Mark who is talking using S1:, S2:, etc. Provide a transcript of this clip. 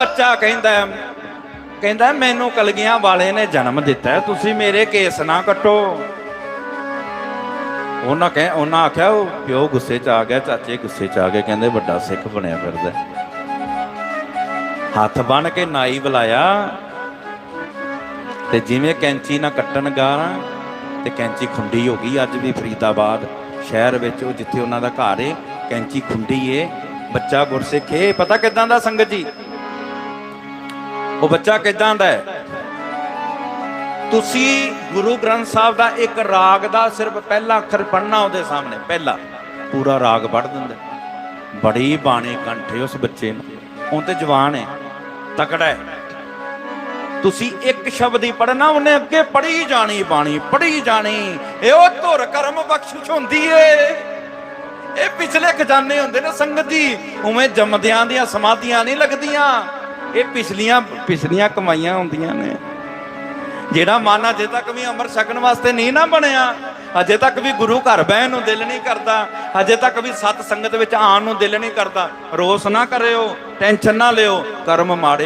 S1: ਬੱਚਾ ਕਹਿੰਦਾ ਕਹਿੰਦਾ ਮੈਨੂੰ ਕਲਗੀਆਂ ਵਾਲੇ ਨੇ ਜਨਮ ਦਿੱਤਾ ਤੁਸੀਂ ਮੇਰੇ ਕੇਸ ਨਾ ਕੱਟੋ। ਉਹਨਾਂ ਕਹੇ, ਉਹਨਾਂ ਆਖਿਆ, ਉਹ ਪਿਓ ਗੁੱਸੇ 'ਚ ਆ ਗਿਆ, ਚਾਚੇ ਗੁੱਸੇ 'ਚ ਆ ਗਏ। ਕਹਿੰਦੇ, ਵੱਡਾ ਸਿੱਖ ਬਣਿਆ ਫਿਰਦਾ ਹੱਥ ਬਣ ਕੇ ਨਾਈ ਬੁਲਾਇਆ ਤੇ ਜਿਵੇਂ ਕੈਂਚੀ ਨਾ ਕੱਟਣ ਗਾਣਾ ਤੇ ਕੈਂਚੀ ਖੁੰਡੀ ਹੋ ਗਈ ਅੱਜ ਵੀ ਫਰੀਦਾਬਾਦ ਸ਼ਹਿਰ ਵਿੱਚ, ਉਹ ਜਿੱਥੇ ਉਹਨਾਂ ਦਾ ਘਰ ਏ, ਕੈਂਚੀ ਖੁੰਡੀ ਏ, ਬੱਚਾ ਗੁਰਸਿੱਖ ਏ। ਪਤਾ ਕਿਦਾਂ ਦਾ ਸੰਗਤ ਜੀ? ਉਹ ਬੱਚਾ ਕਿਦਾਂ ਦਾ ਹੈ? ਤੁਸੀਂ ਗੁਰੂ ਗ੍ਰੰਥ ਸਾਹਿਬ ਦਾ ਇੱਕ ਰਾਗ ਦਾ ਸਿਰਫ ਪਹਿਲਾ ਅੱਖਰ ਪੜ੍ਹਨਾ ਉਹਦੇ ਸਾਹਮਣੇ, ਪਹਿਲਾ। ਪੂਰਾ ਰਾਗ ਪੜ੍ਹ ਦਿੰਦਾ ਬੜੀ ਬਾਣੀ ਕੰਠੇ ਉਸ ਬੱਚੇ ਨੂੰ। ਹੁਣ ਤੇ ਜਵਾਨ ਹੈ, ਤਕੜਾ ਹੈ। ਤੁਸੀਂ ਇੱਕ ਸ਼ਬਦ ਹੀ ਪੜਨਾ ਉਹਨੇ ਅੱਗੇ ਪੜ੍ਹੀ ਜਾਣੀ ਬਾਣੀ, ਪੜ੍ਹੀ ਜਾਣੀ। ਇਹ ਉਹ ਧੁਰ ਕਰਮ ਬਖਸ਼ਿਸ਼ ਹੁੰਦੀ ਏ। ਇਹ ਪਿਛਲੇ ਖਜ਼ਾਨੇ ਹੁੰਦੇ ਨੇ ਸੰਗਤ ਜੀ। ਉਵੇਂ ਜੰਮਦਿਆਂ ਦੀਆਂ ਸਮਾਧੀਆਂ ਨਹੀਂ ਲੱਗਦੀਆਂ। ਇਹ ਪਿਛਲੀਆਂ ਪਿਛਲੀਆਂ ਕਮਾਈਆਂ ਹੁੰਦੀਆਂ ਨੇ। ਜਿਹੜਾ ਮਨ ਅਜੇ ਤੱਕ ਵੀ ਅਮਰ ਛਕਣ ਵਾਸਤੇ ਨਹੀਂ ਨਾ ਬਣਿਆ, ਅਜੇ ਤੱਕ ਵੀ ਗੁਰੂ ਘਰ ਬਹਿਣ ਨੂੰ ਦਿਲ ਨਹੀਂ ਕਰਦਾ, ਅਜੇ ਤੱਕ ਵੀ ਸਤ ਸੰਗਤ ਵਿੱਚ ਆਉਣ ਨੂੰ ਦਿਲ ਨਹੀਂ ਕਰਦਾ, ਰੋਸ ਨਾ ਕਰਿਓ, ਟੈਨਸ਼ਨ ਨਾ ਲਿਓ, ਕਰਮ ਮਾੜੇ